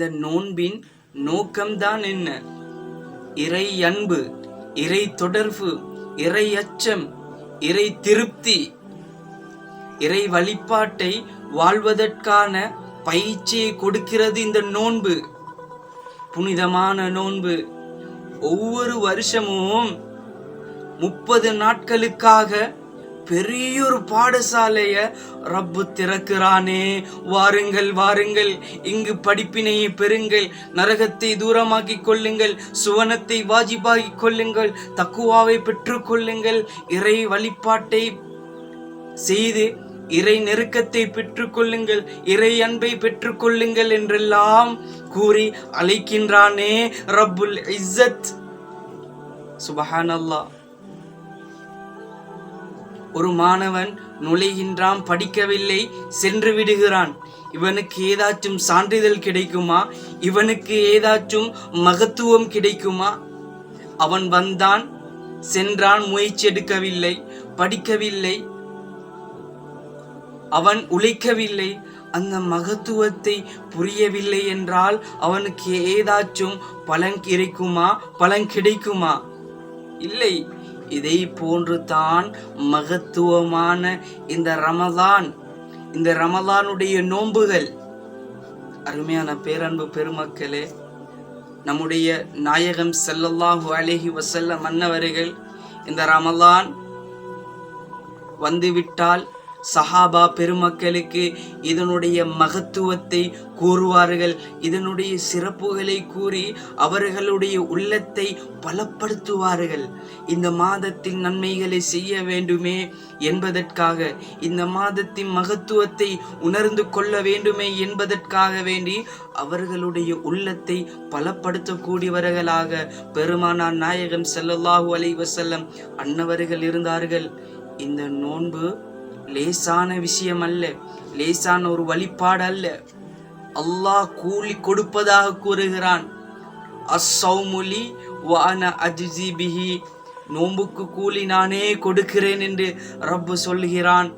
இந்த நோன்பின் நோக்கம்தான் என்ன? இறை அன்பு இறை தொடர்பு இறை அச்சம் இறை திருப்தி இறை வழிபாட்டை வாழ்வதற்கான பயிற்சியை கொடுக்கிறது இந்த நோன்பு. புனிதமான நோன்பு. ஒவ்வொரு வருஷமும் முப்பது நாட்களுக்காக பெரியொரு பாடசாலைய ரப்பு திறக்கிறானே. வாருங்கள் வாருங்கள். இங்கு படிப்பினையை பெறுங்கள். நரகத்தை தூரமாக்கிக் கொள்ளுங்கள். சுவனத்தை வாஜிபாகி கொள்ளுங்கள். தக்குவாவை பெற்றுக்கொள்ளுங்கள் இறை வழிபாட்டை செய்து இறை நெருக்கத்தை பெற்றுக்கொள்ளுங்கள் இறை அன்பை பெற்றுக்கொள்ளுங்கள் என்றெல்லாம் கூறி அழைக்கின்றானே. ரப்புல் இஸ்ஸத். சுபஹானல்லாஹ். ஒரு மாணவன் நுழைகின்றான் படிக்கவில்லை சென்று விடுகிறான். இவனுக்கு ஏதாச்சும் சான்றிதழ் கிடைக்குமா? இவனுக்கு ஏதாச்சும் மகத்துவம் கிடைக்குமா? அவன் வந்தான் சென்றான் முயற்சி எடுக்கவில்லை படிக்கவில்லை. அவன் உழைக்கவில்லை. அந்த மகத்துவத்தை புரியவில்லை என்றால் அவனுக்கு ஏதாச்சும் பலன் கிடைக்குமா? பலன் கிடைக்குமா? இல்லை. இதை போன்று தான் மகத்துவமான இந்த ரமதான் இந்த ரமதானுடைய நோன்புகள். அருமையான பேரன்பு பெருமக்களே நம்முடைய நாயகம் செல்லல்லாஹு அழகி வசல்ல மன்னவர்கள் இந்த ரமலான் வந்துவிட்டால் சஹாபா பெருமக்களுக்கு இதனுடைய மகத்துவத்தை கூறுவார்கள். இதனுடைய சிறப்புகளை கூறி அவர்களுடைய உள்ளத்தை பலப்படுத்துவார்கள். இந்த மாதத்தின் நன்மைகளை செய்ய வேண்டுமே என்பதற்காக இந்த மாதத்தின் மகத்துவத்தை உணர்ந்து கொள்ள வேண்டுமே என்பதற்காக வேண்டி அவர்களுடைய உள்ளத்தை பலப்படுத்தக்கூடியவர்களாக பெருமானார் நாயகம் ஸல்லல்லாஹு அலைஹி வஸல்லம் அன்னவர்கள் இருந்தார்கள். இந்த நோன்பு லேசான விஷயம் அல்ல லேசான ஒரு வழிபாடு அல்ல அல்லாஹ் கூலி கொடுப்பதாக கூறுகிறான். அஸ்ஸௌமுலி வான அஜ்ஸி பிஹி. கூலி நானே கொடுக்கிறேன் என்று ரப்பு சொல்கிறான்.